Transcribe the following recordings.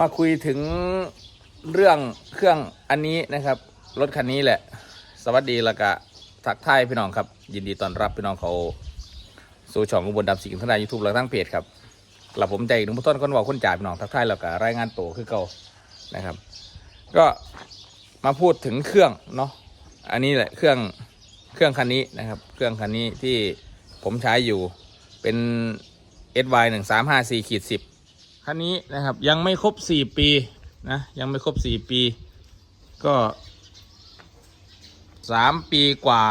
มาคุยถึงเรื่องเครื่องอันนี้นะครับ รถคันนี้แหละ สวัสดีล้วก็ทักทายพี่น้องครับ ยินดีต้อนรับพี่น้องเขาสู่ช่องอุบลดำสิงห์ทนายยูทูบและทั้งเพจครับกลับผมใจหนึ่งผู้ต้นคนบอกคนจ่ายพี่น้องทักทายแล้วก็รายงานตัวคือเก่านะครับ ก็มาพูดถึงเครื่องเนาะอันนี้แหละเครื่องเครื่องคันนี้นะครับ เครื่องคันนี้ที่ผมใช้อยู่เป็น SY 1 3 5 4ขีด10 คันนี้นะครับยังไม่ครบ4ปีนะยังไม่ครบ4ปี ก็3ปีกว่า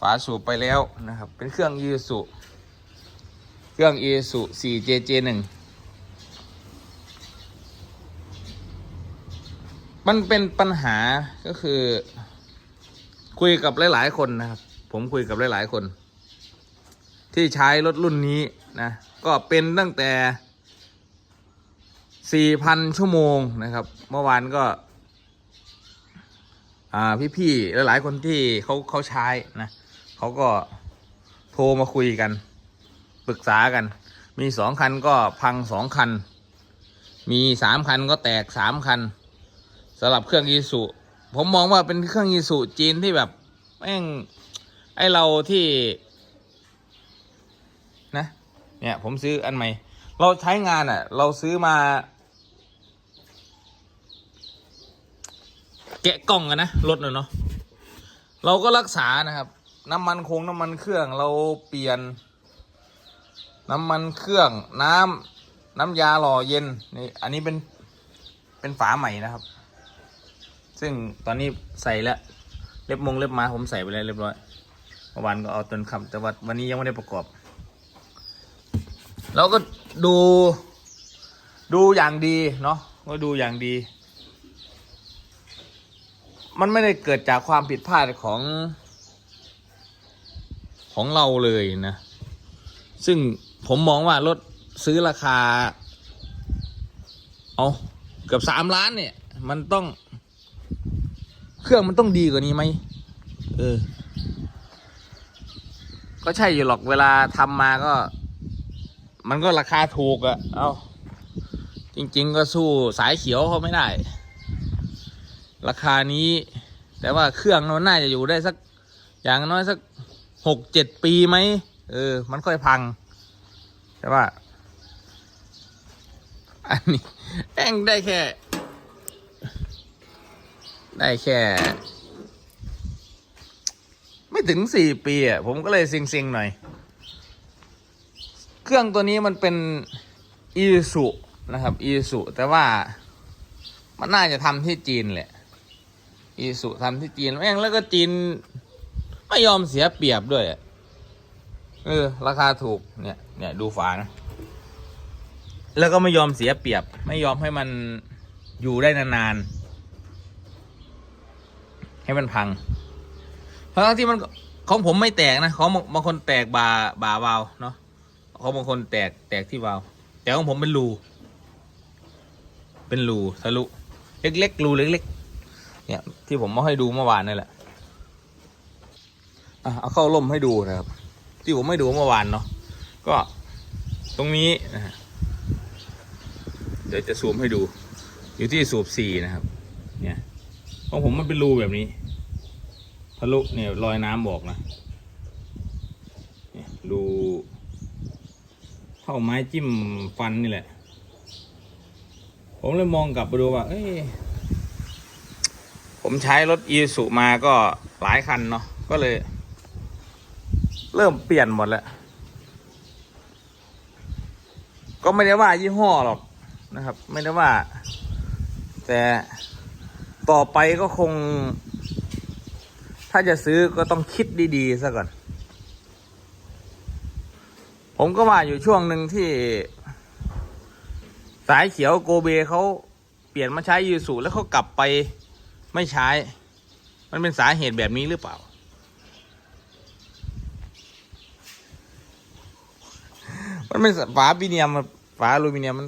ฝาสูบไปแล้วนะครับ เป็นเครื่องยีสุเครื่องยีสุ 4JJ1 มันเป็นปัญหาก็คือ คุยกับหลาย ๆ คนนะครับ ผมคุยกับหลาย ๆ คน ที่ใช้รถรุ่นนี้นะ ก็เป็นตั้งแต่ 4,000 ชั่วโมงนะครับ เมื่อวานก็อ่าพี่ๆหลายๆคนที่เขาเขาใช้นะเขาก็โทรมาคุยกัน ปรึกษากัน มีสองคันก็พังสองคัน มีสามคันก็แตกสามคันสำหรับเครื่องยีสุผมมองว่าเป็นเครื่องยีสุจีนที่แบบแม่งไอเราที่ นะ เนี่ย ผมซื้ออันใหม่ เราใช้งานอะ เราซื้อมา แกะกล่องกันนะรถเนอะเนาะเราก็รักษานะครับ น้ำมันคงน้ำมันเครื่องเราเปลี่ยน น้ำมันเครื่องน้ำน้ำยาหล่อเย็นนี่อันนี้เป็นเป็นฝาใหม่นะครับ ซึ่งตอนนี้ใส่แล้วเล็บมงเล็บมาผมใส่ไปแล้วเรียบร้อยเมื่อวานก็เอาต้นคำแต่ว่าวันนี้ยังไม่ได้ประกอบ เราก็ดูดูอย่างดีเนาะก็ดูอย่างดี มันไม่ได้เกิดจากความผิดพลาดของของเราเลยนะ ซึ่งผมมองว่ารถซื้อราคา เอาเกือบสามล้านเนี่ย มันต้อง เครื่องมันต้องดีกว่านี้ไหมเออ ก็ใช่อยู่หรอกเวลาทำมาก็ มันก็ราคาถูกอะเอาจริง ๆ ก็สู้สายเขียวเขาไม่ได้ ราคานี้ แต่ว่าเครื่องมันน่าจะอยู่ได้สัก อย่างน้อยสักหกเจ็ดปีไหมเออ มันค่อยพัง แต่ว่า อันนี้แองได้แค่ ได้แค่ ไม่ถึงสี่ปีอะผมก็เลยซิงๆหน่อย เครื่องตัวนี้มันเป็นอีสุนะครับอีสุแต่ว่ามันน่าจะทำที่จีนแหละอีสุทำที่จีนแม่งแล้วก็จีนไม่ยอมเสียเปรียบด้วยอะเออราคาถูกเนี่ยเนี่ยดูฝานะแล้วก็ไม่ยอมเสียเปรียบ ไม่ยอมให้มันอยู่ได้นานๆให้มันพังทั้งที่มันของผมไม่แตกนะของบางคนแตกบาบาวาวเนาะ ของบางคนแตกแตกที่วาวแต่ของผมเป็นรูเป็นรูทะลุเล็กๆรูเล็กๆเนี่ย ที่ผมมาให้ดูเมื่อวานนี่แหละอะเอาเข้าร่มให้ดูนะครับ ที่ผมไม่ดูเมื่อวานเนาะก็ตรงนี้นะฮะเดี๋ยวจะซูมให้ดู อยู่ที่สูบสี่นะครับ เนี่ยของผมมันเป็นรูแบบนี้ทะลุเนี่ยรอยน้ำบอกนะเนี่ยรู เท่าไม้จิ้มฟันนี่แหละ ผมเลยมองกลับไปดูว่า เอ้ย ผมใช้รถอีสุมาก็หลายคันเนาะ ก็เลย เริ่มเปลี่ยนหมดแล้ว ก็ไม่ได้ว่ายี่ห้อหรอกนะครับ ไม่ได้ว่า แต่ต่อไปก็คง ถ้าจะซื้อก็ต้องคิดดีๆซะก่อน ผมก็ว่าอยู่ช่วงหนึ่งที่ สายเขียวโกเบเขาเปลี่ยนมาใช้ยูสุแล้วเขากลับไปไม่ใช้ มันเป็นสาเหตุแบบนี้หรือเปล่า มันเป็นฝาปีเนียมฝาอลูมิเนียมมัน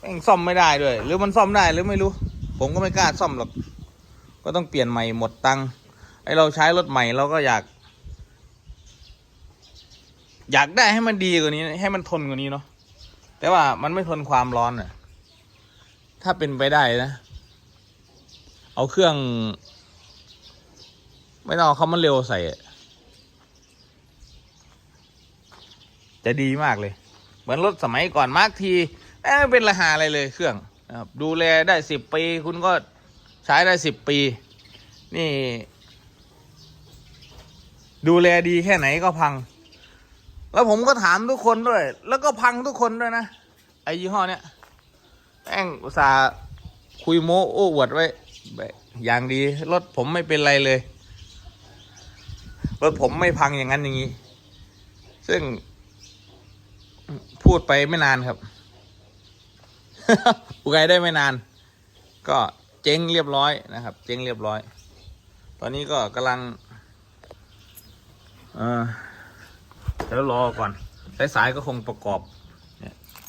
แม่งซ่อมไม่ได้ด้วย หรือมันซ่อมได้หรือไม่รู้ ผมก็ไม่กล้าซ่อมหรอก ก็ต้องเปลี่ยนใหม่หมดตังค์ไอเราใช้รถใหม่เราก็อยาก อยากได้ให้มันดีกว่านี้ ให้มันทนกว่านี้เนาะแต่ว่ามันไม่ทนความร้อนอะ ถ้าเป็นไปได้นะ เอาเครื่อง ไม่ต้องเขามันเร็วใส่จะดีมากเลย เหมือนรถสมัยก่อนมาร์กทีไม่เป็นราหาอะไรเลยเครื่องนะครับดูแลได้สิบปี คุณก็ใช้ได้สิบปี นี่ ดูแลดีแค่ไหนก็พัง แล้วผมก็ถามทุกคนด้วย แล้วก็พังทุกคนด้วยนะ ไอ้ยี่ห้อเนี้ยแม่งอุตส่าห์คุยโม้โอ้อวดไว้แบบอย่างดี รถผมไม่เป็นไรเลย รถผมไม่พังอย่างนั้นอย่างนี้ ซึ่ง พูดไปไม่นานครับอุกายได้ไม่นาน ก็เจ๊งเรียบร้อยนะครับ เจ๊งเรียบร้อย ตอนนี้ก็กำลังเออ เดี๋ยวรอก่อนสายๆก็คงประกอบ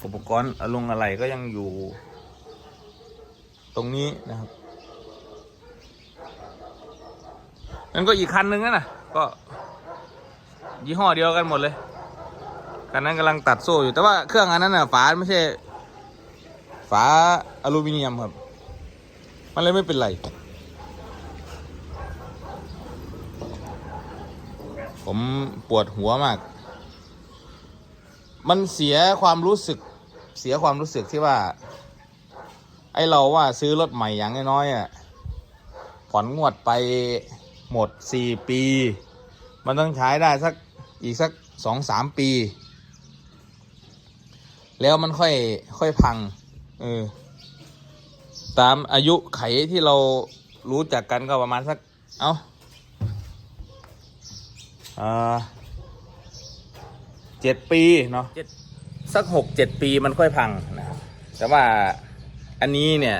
อุปกรณ์อารมณ์อะไรก็ยังอยู่ ตรงนี้นะครับนั่นก็อีกคันนึงนะนะก็ ยี่ห้อเดียวกันหมดเลยคันนั้นกำลังตัดโซ่อยู่แต่ว่าเครื่องอันนั้นน่ะฝาไม่ใช่ ฝาอลูมิเนียมครับ มันเลยไม่เป็นไรผมปวดหัวมาก มันเสียความรู้สึก เสียความรู้สึกที่ว่า ไอเราว่าซื้อรถใหม่อย่างน้อยๆอะผ่อนงวดไปหมดสี่ปี มันต้องใช้ได้สักอีกสักสองสามปี แล้วมันค่อยค่อยพังเออตามอายุไขที่เรารู้จักกันก็ประมาณสัก เอาอ่า เจ็ดปีเนาะสักหกเจ็ดปีมันค่อยพังนะครับแต่ว่าอันนี้เนี่ย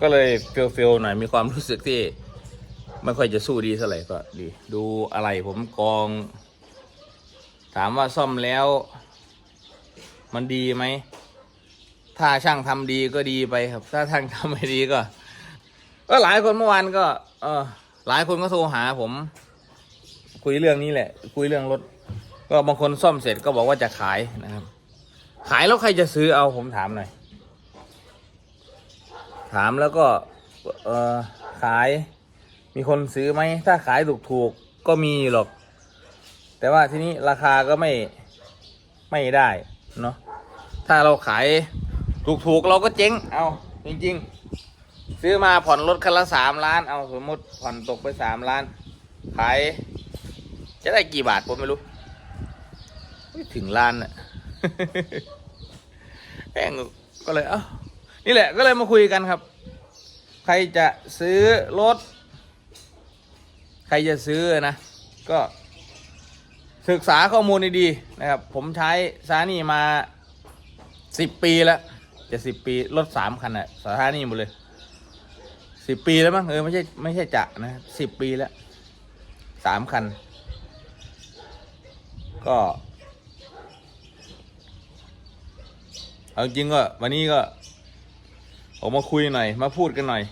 ก็เลยเฟลเฟลหน่อยมีความรู้สึกที่ไม่ค่อยจะสู้ดีเท่าไหร่ก็ดี ดูอะไรผมกอง ถามว่าซ่อมแล้ว มันดีไหม ถ้าช่างทำดีก็ดีไปครับ ถ้าช่างทำไม่ดีก็ ก็หลายคนเมื่อวานก็ เออหลายคนก็โทรหาผม คุยเรื่องนี้แหละ คุยเรื่องรถ ก็บางคนซ่อมเสร็จก็บอกว่าจะขายนะครับ ขายแล้วใครจะซื้อเอาผมถามหน่อย ถามแล้วก็เออขาย มีคนซื้อไหม ถ้าขายถูกๆก็มีหรอก แต่ว่าทีนี้ราคาก็ไม่ไม่ได้เนาะ ถ้าเราขายถูกๆเราก็เจ๊ง เอาจริง ๆ ซื้อมาผ่อนรถคันละสามล้าน เอาสมมติผ่อนตกไปสามล้านขาย จะได้กี่บาทผมไม่รู้ถึงล้านอะแม่งก็เลย เอ้า นี่แหละก็เลยมาคุยกันครับ ใครจะซื้อรถ ใครจะซื้อนะ ก็ศึกษาข้อมูลดีๆนะครับ ผมใช้ซานี่มาสิบปีแล้ว จะสิบปี รถสามคันอะสถานีหมดเลยสิบปีแล้วมั้งเออไม่ใช่ไม่ใช่จะนะสิบปีแล้วสามคัน ก็ เอาจริงก็วันนี้ก็ออกมาคุยหน่อย มาพูดกันหน่อย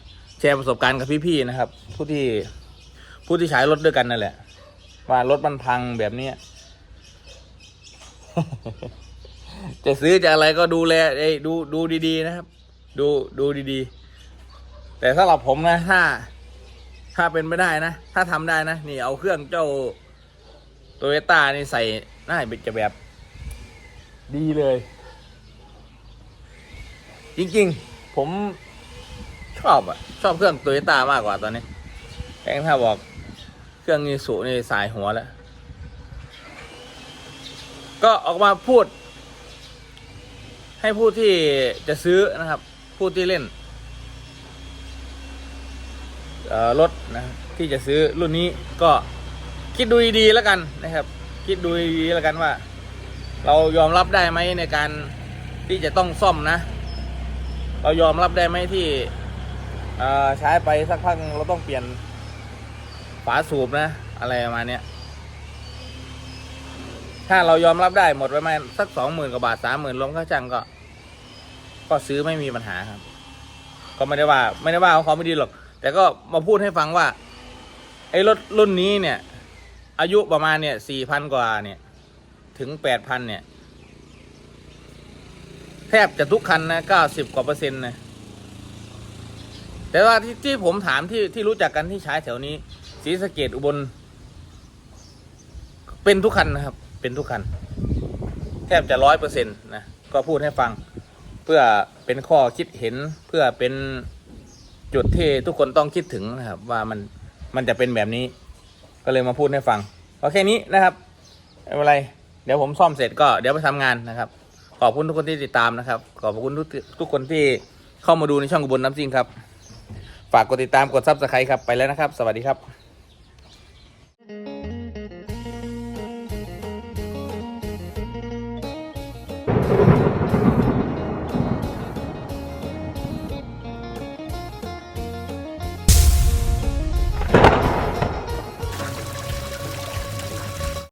แชร์ประสบการณ์กับพี่ๆนะครับ ผู้ที่ผู้ที่ใช้รถด้วยกันนั่นแหละ ว่ารถมันพังแบบนี้จะซื้อจะอะไรก็ดูแลเอ้ดูดูดีๆนะครับ ดูดูดีๆ แต่สำหรับผมนะ ถ้า ถ้าเป็นไม่ได้นะ ถ้าทำได้นะ นี่เอาเครื่องเจ้า โตโยต้านี่ใส่น่าจะแบบ ดีเลย จริงๆ ผมชอบอะชอบเครื่องโตโยต้ามากกว่าตอนนี้แองถ้าบอกเครื่องยีสุนี่สายหัวแล้ว ก็ออกมาพูด ให้ผู้ที่จะซื้อนะครับ ผู้ที่เล่นรถนะที่จะซื้อรุ่นนี้ก็ คิดดูดีๆแล้วกันนะครับ คิดดูดีๆแล้วกันว่า เรายอมรับได้ไหมในการที่จะต้องซ่อมนะ เรายอมรับได้ไหมที่ใช้ไปสักพักเราต้องเปลี่ยนฝาสูบนะ อะไรประมาณนี้ถ้าเรายอมรับได้หมดไประมสักสองหมื่นกว่าบาทสามหมื่นลงค่าจ้างก็ ก็ซื้อไม่มีปัญหาครับ ก็ไม่ได้ว่า ไม่ได้ว่าเขาไม่ดีหรอก แต่ก็มาพูดให้ฟังว่าไอ้รถรุ่นนี้เนี่ย อายุประมาณเนี่ยสี่พันกว่าเนี่ย ถึงแปดพันเนี่ย แทบจะทุกคันนะเก้าสิบกว่าเปอร์เซ็นต์นะแต่ว่าที่ที่ผมถามที่ที่รู้จักกันที่ใช้แถวนี้ศรีสะเกดอุบล เป็นทุกคันนะครับ เป็นทุกคัน แทบจะร้อยเปอร์เซ็นต์นะ ก็พูดให้ฟัง เพื่อเป็นข้อคิดเห็นเพื่อเป็นจุดที่ทุกคนต้องคิดถึงนะครับ ว่ามันมันจะเป็นแบบนี้ ก็เลยมาพูดให้ฟังโอเคนี้นะครับไม่เป็นไร เดี๋ยวผมซ่อมเสร็จก็เดี๋ยวไปทำงานนะครับ ขอบคุณทุกคนที่ติดตามนะครับ ขอบคุณทุกทุกคนที่เข้ามาดูในช่องกบนน้ำจริงครับ ฝากกดติดตามกดซับสไครต์ครับไปแล้วนะครับ สวัสดีครับ